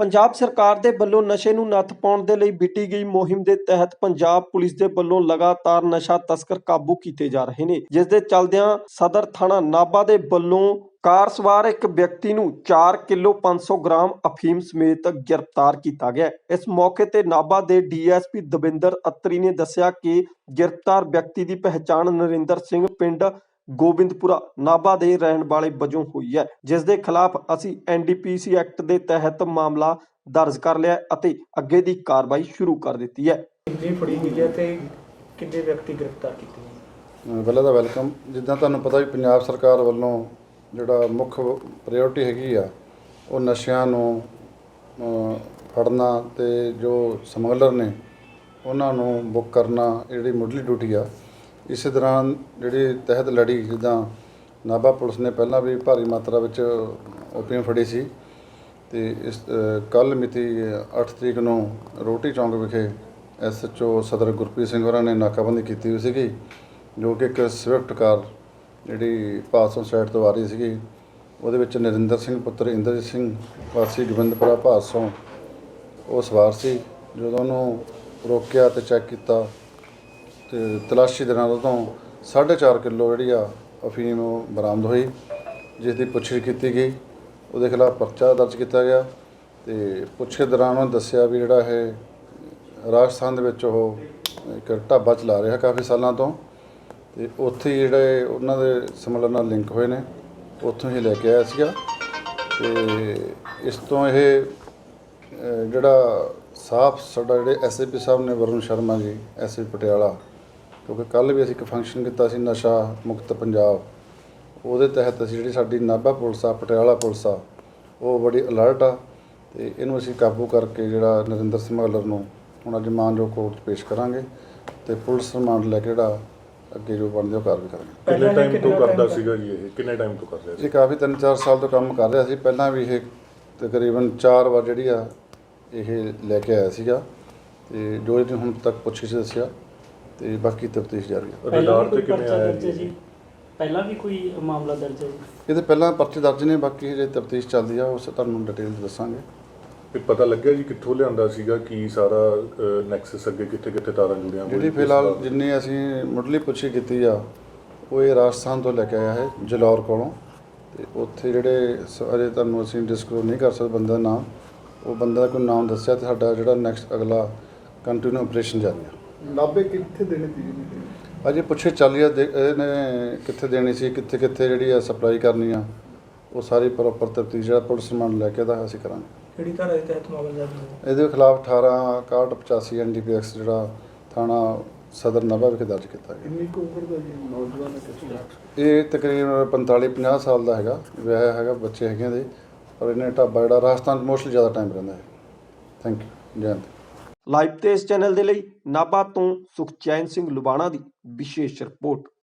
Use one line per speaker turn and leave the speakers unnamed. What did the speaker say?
ਪੰਜਾਬ ਸਰਕਾਰ ਦੇ ਵੱਲੋਂ ਨਸ਼ੇ ਨੂੰ ਨੱਥ ਪਾਉਣ ਦੇ ਲਈ ਵਿੱਢੀ ਗਈ ਮੁਹਿੰਮ ਦੇ ਤਹਿਤ ਪੰਜਾਬ ਪੁਲਿਸ ਦੇ ਵੱਲੋਂ ਲਗਾਤਾਰ ਨਸ਼ਾ ਤਸਕਰ ਕਾਬੂ ਕੀਤੇ ਜਾ ਰਹੇ ਨੇ, ਜਿਸ ਦੇ ਚੱਲਦਿਆਂ ਸਦਰ ਥਾਣਾ ਨਾਭਾ ਦੇ ਵੱਲੋਂ ਕਾਰ ਸਵਾਰ ਇੱਕ ਵਿਅਕਤੀ ਨੂੰ 4 ਕਿਲੋ 500 ਗ੍ਰਾਮ ਅਫੀਮ ਸਮੇਤ ਗ੍ਰਿਫਤਾਰ ਕੀਤਾ ਗਿਆ। ਇਸ ਮੌਕੇ ਤੇ ਨਾਭਾ ਦੇ ਡੀਐਸਪੀ ਦਵਿੰਦਰ ਅਤਰੀ ਨੇ ਦੱਸਿਆ ਕਿ ਗ੍ਰਿਫਤਾਰ ਵਿਅਕਤੀ ਦੀ ਪਹਿਚਾਣ ਨਰਿੰਦਰ ਸਿੰਘ, ਪਿੰਡ ਗੋਬਿੰਦਪੁਰਾ ਨਾਭਾ ਦੇ ਰਹਿਣ ਵਾਲੇ ਵਜੋਂ ਹੋਈ ਹੈ ਜਿਸ ਦੇ ਖਿਲਾਫ ਅਸੀਂ ਐਨਡੀਪੀਸੀ ਐਕਟ ਦੇ ਤਹਿਤ ਮਾਮਲਾ ਦਰਜ ਕਰ ਲਿਆ ਅਤੇ ਅੱਗੇ ਦੀ ਕਾਰਵਾਈ ਸ਼ੁਰੂ ਕਰ ਦਿੱਤੀ ਹੈ।
ਕਿੰਨੀ ਫੜੀ ਗਈ ਹੈ ਤੇ ਕਿੰਨੇ ਵਿਅਕਤੀ ਗ੍ਰਿਫਤਾਰ ਕੀਤੇ
ਪਹਿਲਾਂ ਤਾਂ ਵੈਲਕਮ। ਜਿੱਦਾਂ ਤੁਹਾਨੂੰ ਪਤਾ ਵੀ ਪੰਜਾਬ ਸਰਕਾਰ ਵੱਲੋਂ ਜਿਹੜਾ ਮੁੱਖ ਪ੍ਰਾਇੋਰਟੀ ਹੈਗੀ ਆ ਉਹ ਨਸ਼ਿਆਂ ਨੂੰ ਫੜਨਾ ਤੇ ਜੋ ਸਮਗਲਰ ਨੇ ਉਹਨਾਂ ਨੂੰ ਬੁੱਕ ਕਰਨਾ ਜਿਹੜੀ ਮੁੱਢਲੀ ਡਿਊਟੀ ਆ ਇਸੇ ਦੌਰਾਨ ਜਿਹੜੀ ਤਹਿਤ ਲੜੀ ਜਿੱਦਾਂ ਨਾਭਾ ਪੁਲਿਸ ਨੇ ਪਹਿਲਾਂ ਵੀ ਭਾਰੀ ਮਾਤਰਾ ਵਿੱਚ ਓਪੀਅਮ ਫੜੀ ਸੀ ਤੇ ਇਸ ਕੱਲ ਮਿਤੀ 8 ਤਰੀਕ ਨੂੰ ਰੋਟੀ ਚੌਂਕ ਵਿਖੇ ਐਸਐਚਓ ਸਦਰ ਗੁਰਪ੍ਰੀਤ ਸਿੰਘ ਹੋਰਾਂ ਨੇ ਨਾਕਾਬੰਦੀ ਕੀਤੀ ਹੋਈ ਸੀਗੀ, ਜੋ ਕਿ ਇੱਕ ਸਵਿਫਟ ਕਾਰ ਜਿਹੜੀ ਪਾਸੋਂ ਸਾਈਡ ਤੋਂ ਆ ਰਹੀ ਸੀਗੀ, ਉਹਦੇ ਵਿੱਚ ਨਰਿੰਦਰ ਸਿੰਘ ਪੁੱਤਰ ਇੰਦਰਜੀਤ ਸਿੰਘ ਵਾਸੀ ਗੋਬਿੰਦਪੁਰਾ ਭਾਸੋਂ ਉਹ ਸਵਾਰ ਸੀ, ਜਦੋਂ ਉਹਨੂੰ ਰੋਕਿਆ ਤੇ ਚੈੱਕ ਕੀਤਾ ਤੇ ਤਲਾਸ਼ੀ ਦੇ ਨਾਲ ਉਹ ਤੋਂ 4.5 ਕਿਲੋ ਜਿਹੜੀ ਆ ਅਫੀਮ ਉਹ ਬਰਾਮਦ ਹੋਈ ਜਿਸ ਦੀ ਪੁੱਛਗਿੱਛ ਕੀਤੀ ਗਈ। ਉਹਦੇ ਖਿਲਾਫ ਪਰਚਾ ਦਰਜ ਕੀਤਾ ਗਿਆ ਤੇ ਪੁੱਛੇ ਦੌਰਾਨ ਉਹਨੇ ਦੱਸਿਆ ਵੀ ਜਿਹੜਾ ਇਹ ਰਾਜਸਥਾਨ ਦੇ ਵਿੱਚ ਉਹ ਇੱਕ ਢਾਬਾ ਚਲਾ ਰਿਹਾ ਕਾਫੀ ਸਾਲਾਂ ਤੋਂ ਤੇ ਉੱਥੇ ਹੀ ਜਿਹੜੇ ਉਹਨਾਂ ਦੇ ਸਮਲਰ ਨਾਲ ਲਿੰਕ ਹੋਏ ਨੇ, ਉੱਥੋਂ ਹੀ ਲੈ ਕੇ ਆਇਆ ਸੀਗਾ। ਤੇ ਇਸ ਤੋਂ ਇਹ ਜਿਹੜਾ ਸਾਫ਼ ਸਾਡਾ ਜਿਹੜੇ ਐਸਏਪੀ ਸਾਹਿਬ ਨੇ ਵਰੁਣ ਸ਼ਰਮਾ ਜੀ ਐਸਏਪੀ ਪਟਿਆਲਾ ਕਿਉਂਕਿ ਕੱਲ ਵੀ ਅਸੀਂ ਇੱਕ ਫੰਕਸ਼ਨ ਕੀਤਾ ਸੀ ਨਸ਼ਾ ਮੁਕਤ ਪੰਜਾਬ। ਉਹਦੇ ਤਹਿਤ ਅਸੀਂ ਜਿਹੜੀ ਸਾਡੀ ਨਾਭਾ ਪੁਲਿਸ ਆ ਪਟਿਆਲਾ ਪੁਲਿਸ ਆ ਉਹ ਬੜੀ ਅਲਰਟ ਆ ਤੇ ਇਹਨੂੰ ਅਸੀਂ ਕਾਬੂ ਕਰਕੇ ਜਿਹੜਾ ਨਰਿੰਦਰ ਸਮਗਲਰ ਨੂੰ ਹੁਣ ਅੱਜ ਮਾਨਯੋਗ ਕੋਰਟ 'ਚ ਪੇਸ਼ ਕਰਾਂਗੇ ਤੇ ਪੁਲਿਸ ਰਿਮਾਂਡ ਲੈ ਕੇ ਜਿਹੜਾ ਅੱਗੇ ਜੋ ਬਣਦੀ ਉਹ ਕਾਰਵਾਈ ਕਰਾਂਗੇ।
ਪਹਿਲਾਂ
ਕਿੰਨੇ ਟਾਈਮ ਤੋਂ ਕਰਦਾ ਸੀਗਾ ਜੀ ਇਹ? ਕਿੰਨੇ ਟਾਈਮ ਤੋਂ ਕਰ ਰਿਹਾ ਸੀ?
ਇਹ ਕਾਫੀ 3-4 ਸਾਲ ਤੋਂ ਕੰਮ ਕਰ ਰਿਹਾ ਸੀ। ਪਹਿਲਾਂ ਵੀ ਇਹ ਤਕਰੀਬਨ 4 ਵਾਰ ਜਿਹੜੀ ਆ ਇਹ ਲੈ ਕੇ ਆਇਆ ਸੀਗਾ। ਤੇ ਜੋ ਇਹਨੇ ਹੁਣ ਤੱਕ ਪੁੱਛਿਸ਼ ਦੱਸਿਆ ਤੇ ਬਾਕੀ ਤਫਤੀਸ਼ ਜਾਰੀ ਆ
ਰਡਾਰ
ਕੋਈ
ਤੇ ਕਿਵੇਂ
ਪਰਚਾ ਦਰਜ ਹੈ
ਜੀ?
ਪਹਿਲਾਂ ਵੀ ਕੋਈ ਮਾਮਲਾ ਦਰਜ ਹੈ ਜੀ?
ਇਹਦੇ ਪਹਿਲਾਂ ਪਰਚੇ ਦਰਜ ਨੇ ਬਾਕੀ ਜੇ ਤਫਤੀਸ਼ ਚੱਲਦੀ ਆ ਉਸ ਤੁਹਾਨੂੰ ਡਿਟੇਲ ਦੱਸਾਂਗੇ।
ਇਹ ਪਤਾ ਲੱਗਿਆ ਜੀ ਕਿੱਥੋਂ ਲਿਆਂਦਾ ਸੀਗਾ ਕੀ ਸਾਰਾ ਨੈਕਸਸ ਅੱਗੇ ਕਿੱਥੇ ਕਿੱਥੇ ਤਾਰਾਂ ਜੁੜੀਆਂ ਹੋਈਆਂ
ਜਿਹੜੀ ਫਿਲਹਾਲ? ਜਿੰਨੀ ਅਸੀਂ ਮੁੱਢਲੀ ਪੁੱਛੀ ਕੀਤੀ ਆ ਉਹ ਇਹ ਰਾਜਸਥਾਨ ਤੋਂ ਲੈ ਕੇ ਆਇਆ ਹੈ ਜਲੌਰ ਕੋਲੋਂ। ਤੇ ਉੱਥੇ ਜਿਹੜੇ ਸ- ਅਜੇ ਤੁਹਾਨੂੰ ਅਸੀਂ ਡਿਸਕਲੋਜ਼ ਨਹੀਂ ਕਰ ਸਕਦੇ ਬੰਦੇ ਦਾ ਨਾਮ ਉਹ ਬੰਦੇ ਦਾ ਕੋਈ ਨਾਮ ਦੱਸਿਆ ਤੇ ਸਾਡਾ ਜਿਹੜਾ ਨੈਕਸਟ ਅਗਲਾ ਕੰਟੀਨਿਊ ਆਪਰੇਸ਼ਨ ਜਾਰੀ ਆ।
ਨਾਭੇ ਕਿੱਥੇ ਦੇਣੇ ਸੀ ਜੀ?
ਅਜੇ ਪੁੱਛੇ ਚੱਲੀ ਆ ਦੇ- ਇਹਨੇ ਕਿੱਥੇ ਦੇਣੀ ਸੀ ਕਿੱਥੇ ਕਿੱਥੇ ਜਿਹੜੀ ਆ ਸਪਲਾਈ ਕਰਨੀ ਆ ਉਹ ਸਾਰੀ ਪ੍ਰੋਪਰ ਤਫਤੀਸ਼ ਜਿਹੜਾ ਪੁਲਿਸ ਰਿਮਾਂਡ ਲੈ ਕੇ ਦਾ ਅਸੀਂ ਕਰਾਂਗੇ।
ਕਿਹੜੀ ਧਾਰਾ ਦੇ ਤਹਿਤ ਮਾਮਲਾ ਦਰਜ ਹੋਇਆ?
ਇਹਦੇ ਖਿਲਾਫ 18 61 85 ਐਨਡੀਪੀਐਕਸ ਜਿਹੜਾ ਥਾਣਾ ਸਦਰ ਨਭਾ ਵਿਖੇ ਦਰਜ ਕੀਤਾ ਗਿਆ।
ਕਿੰਨੀ ਕੁ ਉਮਰ ਦਾ ਜੀ ਨੌਜਵਾਨ ਹੈ ਕਿਸ ਤਰ੍ਹਾਂ
ਇਹ ਤਕਰੀਬਨ 45 50 ਸਾਲ ਦਾ ਹੈਗਾ ਵਿਆਹ ਹੈਗਾ ਬੱਚੇ ਹੈਗੇ ਦੇ ਔਰ ਇਹਨੇ ਢਾਬਾ ਜਿਹੜਾ ਰਾਜਸਥਾਨ 'ਚ ਮੋਸਟਲੀ ਜ਼ਿਆਦਾ ਟਾਈਮ ਰਹਿੰਦਾ ਹੈ। ਥੈਂਕ ਯੂ ਜੈ ਹਿੰਦ।
ਲਾਈਵ ਤੇ ਇਸ ਚੈਨਲ ਦੇ ਲਈ ਨਾਭਾ ਤੋਂ ਸੁਖਚੈਨ ਸਿੰਘ ਲੁਬਾਣਾ ਦੀ ਵਿਸ਼ੇਸ਼ ਰਿਪੋਰਟ।